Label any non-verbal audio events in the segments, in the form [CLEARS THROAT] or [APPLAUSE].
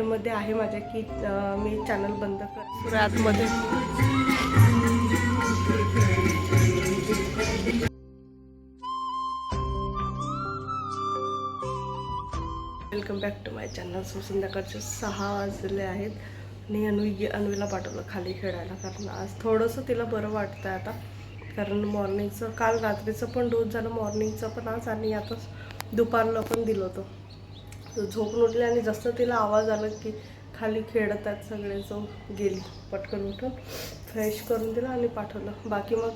मध्ये आहे माझ्या की मी चॅनल बंद कर. आतमध्ये welcome back to my channel so संध्याकाळचे सहा वाजले आहेत. आणि अन्वी अन्वीला पाठवलं खाली खेळायला कारण आज थोडंसं तिला बरं वाटतं आता. कारण मॉर्निंगचं काल रात्रीचं पण डोस झालं मॉर्निंगचं पण आज आणि आता दुपारला पण दिलं होतं. झोप उठली आणि जसं तिला आवाज आला की खाली खेळत आहेत सगळे जो गेली पटकन उठून फ्रेश करून दिलं आणि पाठवलं. बाकी मग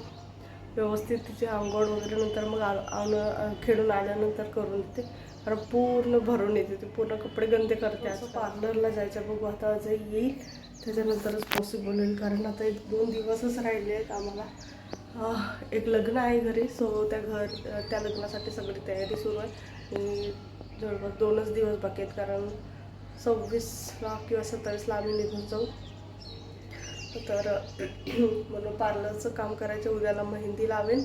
व्यवस्थित तिची आंघोळ वगैरे नंतर मग आण- खेळून आल्यानंतर करून देते. कारण पूर्ण भरून येते ती पूर्ण कपडे गंदे करते. असं पार्लरला जायचं बघू आता आज येईल त्याच्यानंतरच पॉसिबल होईल. कारण आता एक दोन दिवसच राहिले आहेत आम्हाला. एक लग्न आहे घरी सो त्या घर त्या लग्नासाठी सगळी तयारी सुरू आहे. जवळपास दोनच दिवस बाकी आहेत कारण सव्वीसला किंवा सत्तावीसला आम्ही निघून जाऊ. तर [CLEARS THROAT] म्हणून पार्लरचं काम करायचं उद्याला मेहंदी लावेन.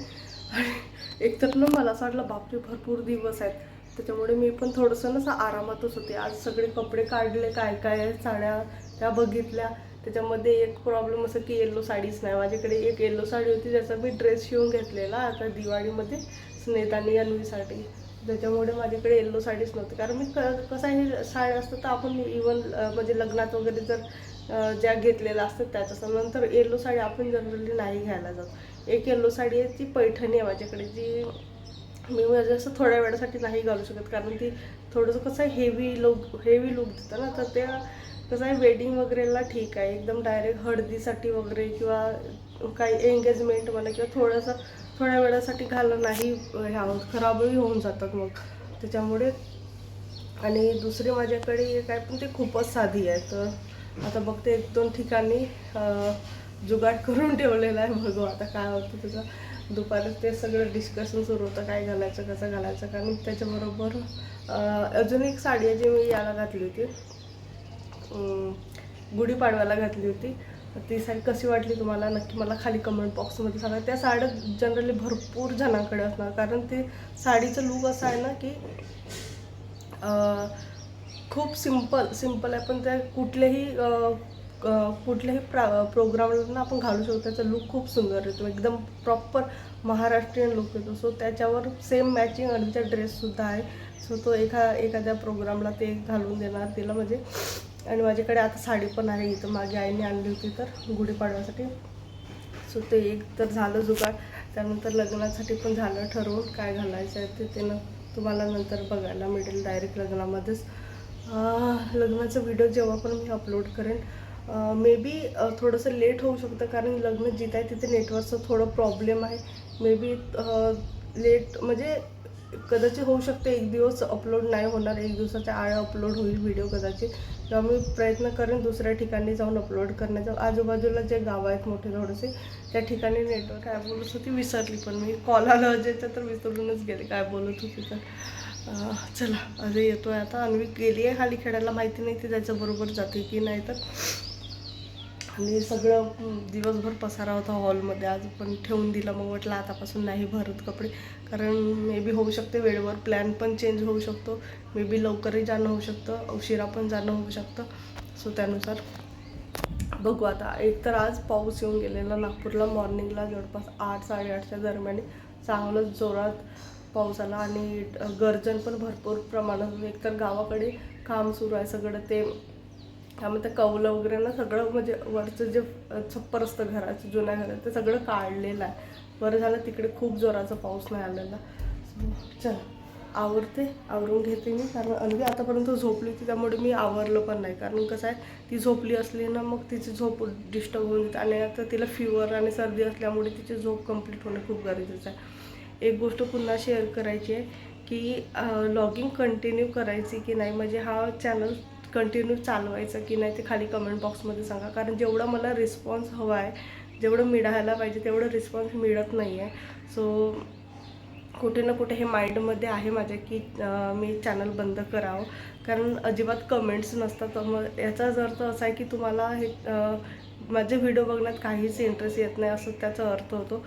आणि एकतर ना मला असं वाटलं बापरे भरपूर दिवस आहेत. त्याच्यामुळे मी पण थोडंसं ना आरामातच होते. आज सगळे कपडे काढले काय काय साड्या त्या बघितल्या. त्याच्यामध्ये एक प्रॉब्लेम असं की येल्लो साडीच नाही. माझ्याकडे एक येल्लो साडी होती ज्याचा मी ड्रेस शिवून घेतलेला आता दिवाळीमध्ये स्नेहतानी आणि अन्वीसाठी. त्याच्यामुळे माझ्याकडे येल्लो साडीच नव्हती. कारण मी क कसं आहे साड्या असतात तर आपण इवन म्हणजे लग्नात वगैरे जर ज्या घेतलेल्या असतात त्याच्या नंतर येल्लो साडी आपण जनरली नाही घ्यायला जात. एक येल्लो साडी आहे ती पैठणी आहे माझ्याकडे जी मी म्हणजे असं थोड्या वेळासाठी नाही घालू शकत. कारण ती थोडंसं कसं आहे हेवी लुक हेवी लुक देतं ना. तर त्या कसं आहे वेडिंग वगैरेला ठीक आहे. एकदम डायरेक्ट हळदीसाठी वगैरे किंवा काही एंगेजमेंट म्हणा किंवा थोडंसं थोड्या वेळासाठी घालणं नाही ह्या खराबही होऊन जातात मग. त्याच्यामुळे आणि दुसरी माझ्याकडे काय पण ते खूपच साधी आहे. तर आता बघते एक दोन ठिकाणी जुगाड करून ठेवलेला आहे बघू आता काय होतं त्याचं. दुपारी ते सगळं डिस्कशन सुरू होतं काय घालायचं कसं घालायचं कारण त्याच्याबरोबर अजून एक साडी आहे जी मी याला घातली होती. गुढीपाडव्याला घातली होती. ती साडी कशी वाटली तुम्हाला? नक्की मला खाली कमेंट बॉक्समध्ये सांगा. त्या साड्या जनरली भरपूर जणांकडे असणार. कारण ते साडीचं लूक असं आहे ना की खूप सिंपल सिंपल आहे. पण त्या कुठल्याही कुठल्याही प्रा प्रोग्रामला आपण घालू शकतो. त्याचा लुक खूप सुंदर येतो. एकदम प्रॉपर महाराष्ट्रीयन लुक येतो. सो त्याच्यावर सेम मॅचिंग अडीचा ड्रेससुद्धा आहे. सो तो एका एखाद्या प्रोग्रामला ते घालून देणार. तिला म्हणजे आणि माझ्याकडे आता साडी पण आहे इथं. मागे आईने आणली होती तर गुढीपाडव्यासाठी सो ते एक तर झालं जुगाड. त्यानंतर लग्नासाठी पण झालं ठरवून काय घालायचं आहे ते ते न तुम्हाला नंतर बघायला मिळेल डायरेक्ट लग्नामध्येच. लग्नाचा व्हिडिओ जेव्हा पण मी अपलोड करेन मे बी थोडंसं लेट होऊ शकतं कारण लग्न जिथं आहे तिथे नेटवर्कचं थोडं प्रॉब्लेम आहे. मे बी लेट म्हणजे कदाचित होऊ शकते एक दिवस अपलोड नाही होणार एक दिवसाच्या आळ अपलोड होईल व्हिडिओ कदाचित. तेव्हा मी प्रयत्न करेन दुसऱ्या ठिकाणी जाऊन अपलोड करण्याचा. आजूबाजूला जे गाव आहेत मोठे थोडेसे त्या ठिकाणी नेटवर्क काय बोलत होती विसरली पण मी कॉल आला अजयचं तर विसरूनच गेले काय बोलत होती तर. चला अजय येतोय आता. अन्वी गेली आहे खाली खेळायला माहिती नाही ती त्याच्याबरोबर जाते की नाही तर. आणि सगळं दिवसभर पसारा होता हॉलमध्ये. आज पण ठेवून दिला. मग म्हटलं आतापासून नाही भरत कपडे. कारण मे बी होऊ शकते वेळेवर. प्लॅन पण चेंज होऊ शकतो. मे बी लवकरही जाणं होऊ शकतं. उशिरा पण जाणं होऊ शकतं. सो त्यानुसार बघू आता. एक तर आज पाऊस येऊन गेलेला नागपूरला. मॉर्निंगला जवळपास आठ साडेआठच्या दरम्यान चांगलंच जोरात पाऊस आला आणि गर्जन पण भरपूर प्रमाणात. एक एकतर गावाकडे काम सुरू आहे सगळं. ते त्यामुळे त्या कौलं वगैरे ना सगळं म्हणजे वरचं जे छप्पर असतं घराचं जुन्या घरात ते सगळं काढलेलं आहे. बरं झालं तिकडे खूप जोराचा पाऊस नाही आलेला. चल आवरते आवरून घेते मी कारण अगदी आतापर्यंत झोपली होती त्यामुळे मी आवरलं पण नाही. कारण कसं आहे ती झोपली असली ना मग तिची झोप डिस्टर्ब होऊन जाते आणि आता तिला फिवर आणि सर्दी असल्यामुळे तिची झोप कंप्लीट होणं खूप गरजेचं आहे. एक गोष्ट पुन्हा शेअर करायची आहे की लॉगिंग कंटिन्यू करायची की नाही म्हणजे हा चॅनल कंटिन्यू चालवायचं की नाही ते खाली कमेंट बॉक्समध्ये सांगा. कारण जेवढा मला रिस्पॉन्स हवा आहे जेवढं मिळायला पाहिजे तेवढं रिस्पॉन्स मिळत नाही आहे सो कुठे ना कुठे हे माइंडमध्ये आहे माझ्या की मी चॅनल बंद करावं. कारण अजिबात कमेंट्स नसतात. तर मग याचाच अर्थ असा आहे की तुम्हाला हे माझे व्हिडिओ बघण्यात काहीच इंटरेस्ट येत नाही असं त्याचा अर्थ होतो.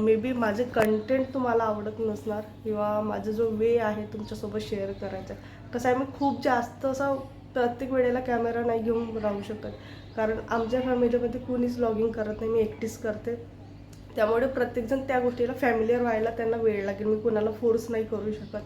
मे बी माझे कंटेंट तुम्हाला आवडत नसणार किंवा माझा जो वे आहे तुमच्यासोबत शेअर करायचा. कसं आहे मी खूप जास्त असं प्रत्येक वेळेला कॅमेरा नाही घेऊन राहू शकत. कारण आमच्या फॅमिलीमध्ये कुणीच लॉगिंग करत नाही मी एकटीच करते. त्यामुळे प्रत्येकजण त्या गोष्टीला फॅमिलीयर व्हायला त्यांना वेळ लागेल. मी कुणाला फोर्स नाही करू शकत.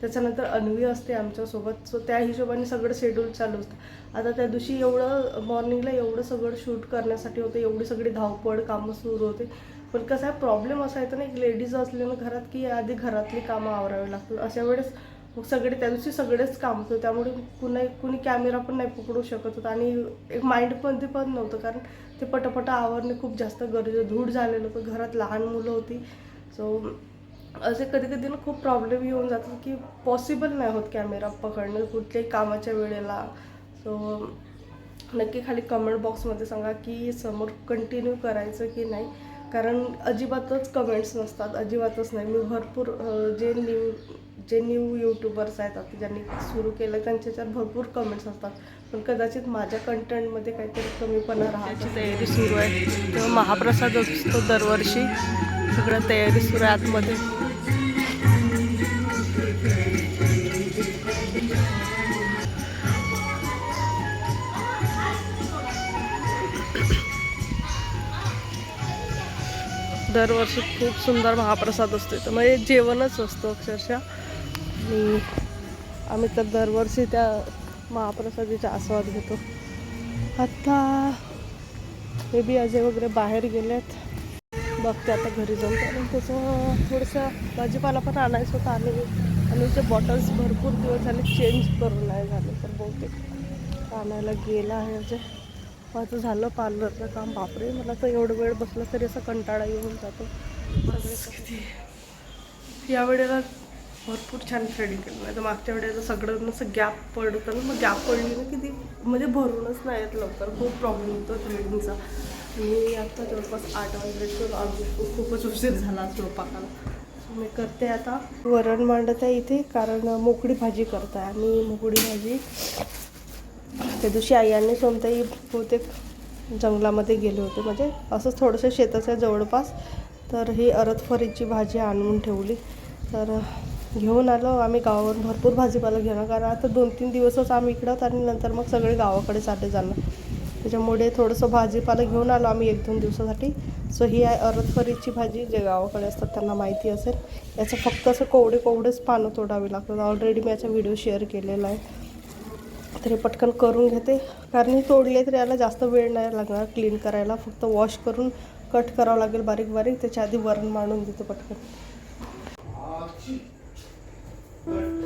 त्याच्यानंतर अन्वी असते आमच्यासोबत. सो त्या हिशोबाने सगळं शेड्यूल चालू असतं. आता त्या दिवशी एवढं मॉर्निंगला एवढं सगळं शूट करण्यासाठी होतं. एवढी सगळी धावपळ कामं सुरू होते. पण कसं आहे प्रॉब्लेम असा येतो ना एक लेडीज असल्यानं घरात की आधी घरातली कामं आवरावी लागतात. अशा वेळेस मग सगळे त्या दिवशी सगळेच काम होतं त्यामुळे कुणा कुणी कॅमेरा पण नाही पकडू शकत होता. आणि एक माइंडमध्ये पण नव्हतं. कारण ते पटापट आवरणे खूप जास्त गरजेचं धूळ झालेलं होतं. घरात लहान मुलं होती. सो असे कधी कधी ना खूप प्रॉब्लेम येऊन जातात की पॉसिबल नाही होत कॅमेरा पकडणं कुठल्याही कामाच्या वेळेला. सो नक्की खाली कमेंट बॉक्समध्ये सांगा की समोर कंटिन्यू करायचं की नाही? कारण अजिबातच कमेंट्स नसतात. अजिबातच नाही. मी भरपूर जे न्यू जे न्यू यूट्यूबर्स आहेत आता ज्यांनी सुरू केलं त्यांच्याच्यात भरपूर कमेंट्स असतात. पण कदाचित माझ्या कंटेंटमध्ये काहीतरी कमीपणा राहण्याची तयारी सुरू आहे. तेव्हा महाप्रसाद असतो दरवर्षी. सगळं तयारी सुरू आहे आतमध्ये. दरवर्षी खूप सुंदर महाप्रसाद असतो. तर म्हणजे जेवणच असतं अक्षरशः. आणि आम्ही तर दरवर्षी त्या महाप्रसादीचा आस्वाद घेतो. आत्ता मे बी अजय वगैरे बाहेर गेलेत. बघते आता घरी जाऊन. कारण त्याचं थोडंसं भाजीपाला पण आणायचं होतं आणि आणि ते बॉटल्स भरपूर दिवस झाले चेंज करून नाही झाले. तर बहुतेक आणायला गेला आहे म्हणजे माझं झालं पार्लरचं काम. बापरे मला तर एवढं वेळ बसलं तरी असा कंटाळा येऊन जातो. सगळे या भरपूर छान थ्रेडिंग केलं. नाही तर मागच्या वेळेला सगळं असं गॅप पडतं ना. मग गॅप पडली ना की ती म्हणजे भरूनच नाही येत लवकर. खूप प्रॉब्लेम होतो थ्रेडिंगचा मी आता जवळपास आठ वाजले आम्ही खूपच उशीर झाला स्वयंपाकाला. मी करते आता. वरण मांडत आहे इथे कारण मोकळी भाजी करत आहे आणि मोकळी भाजी. त्या दिवशी आई आणि सोमताई बहुतेक जंगलामध्ये गेले होते. म्हणजे असंच थोडंसं शेताच्या जवळपास. तर ही अरतफरीची भाजी आणून ठेवली. तर घेऊन आलो. आम्ही गावावरून भरपूर भाजीपाला घेणार कारण आता दोन तीन दिवसच आम्ही इकडं आणि नंतर मग सगळे गावाकडे चालले जाणार. त्याच्यामुळे थोडंसं भाजीपाला घेऊन आलो आम्ही एक दोन दिवसासाठी. सो ही आहे अरतफरीची भाजी जे गावाकडे असतात त्यांना माहिती असेल. याचं फक्त असं कोवडे कोवडेच पानं तोडावी लागतात. ऑलरेडी मी याचा व्हिडिओ शेअर केलेला आहे. तर हे पटकन करून घेते. कारण हे तोडले तर याला जास्त वेळ नाही लागणार क्लीन करायला. फक्त वॉश करून कट करावं लागेल बारीक बारीक. त्याच्या आधी वरण मांडून देते पटकन. 对。